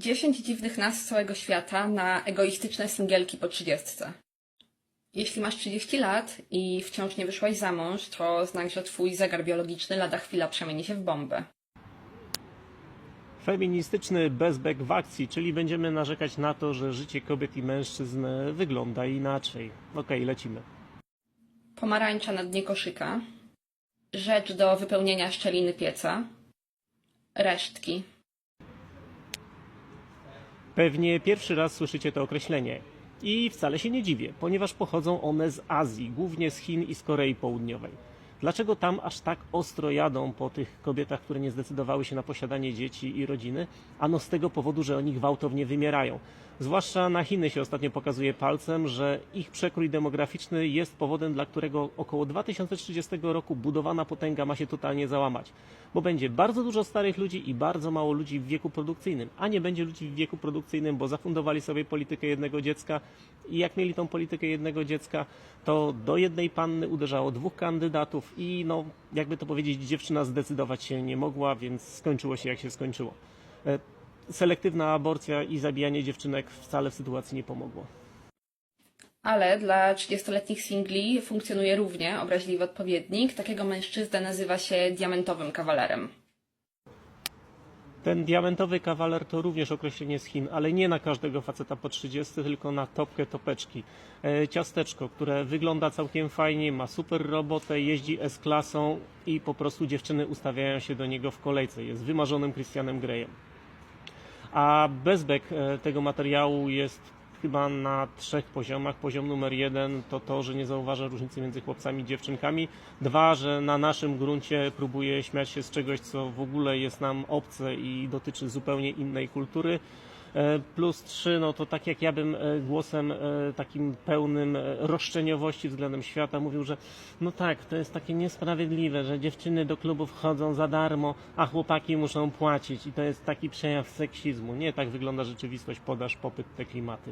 10 dziwnych nas z całego świata na egoistyczne singielki po trzydziestce. Jeśli masz 30 lat i wciąż nie wyszłaś za mąż, to znak, że twój zegar biologiczny lada chwila przemieni się w bombę. Feministyczny bezbek w akcji, czyli będziemy narzekać na to, że życie kobiet i mężczyzn wygląda inaczej. Okej, lecimy. Pomarańcza na dnie koszyka. Rzecz do wypełnienia szczeliny pieca. Resztki. Pewnie pierwszy raz słyszycie to określenie. I wcale się nie dziwię, ponieważ pochodzą one z Azji, głównie z Chin i z Korei Południowej. Dlaczego tam aż tak ostro jadą po tych kobietach, które nie zdecydowały się na posiadanie dzieci i rodziny? Ano z tego powodu, że oni gwałtownie wymierają. Zwłaszcza na Chiny się ostatnio pokazuje palcem, że ich przekrój demograficzny jest powodem, dla którego około 2030 roku budowana potęga ma się totalnie załamać. Bo będzie bardzo dużo starych ludzi i bardzo mało ludzi w wieku produkcyjnym, a nie będzie ludzi w wieku produkcyjnym, bo zafundowali sobie politykę jednego dziecka i jak mieli tą politykę jednego dziecka, to do jednej panny uderzało dwóch kandydatów i no, jakby to powiedzieć, dziewczyna zdecydować się nie mogła, więc skończyło się jak się skończyło. E, Selektywna aborcja i zabijanie dziewczynek wcale w sytuacji nie pomogło. Ale dla 30-letnich singli funkcjonuje równie obraźliwy odpowiednik. Takiego mężczyznę nazywa się diamentowym kawalerem. Ten diamentowy kawaler to również określenie z Chin, ale nie na każdego faceta po 30, tylko na topkę topeczki. E, ciasteczko, które wygląda całkiem fajnie, ma super robotę, jeździ S-klasą i po prostu dziewczyny ustawiają się do niego w kolejce. Jest wymarzonym Christianem Greyem. A bezbek e, tego materiału jest chyba na trzech poziomach. Poziom numer jeden to to, że nie zauważa różnicy między chłopcami i dziewczynkami. Dwa, że na naszym gruncie próbuje śmiać się z czegoś, co w ogóle jest nam obce i dotyczy zupełnie innej kultury. E, Plus trzy, no to tak jak ja bym e, głosem e, takim pełnym roszczeniowości względem świata mówił, że no tak, to jest takie niesprawiedliwe, że dziewczyny do klubów chodzą za darmo, a chłopaki muszą płacić i to jest taki przejaw seksizmu. Nie tak wygląda rzeczywistość, podaż, popyt, te klimaty.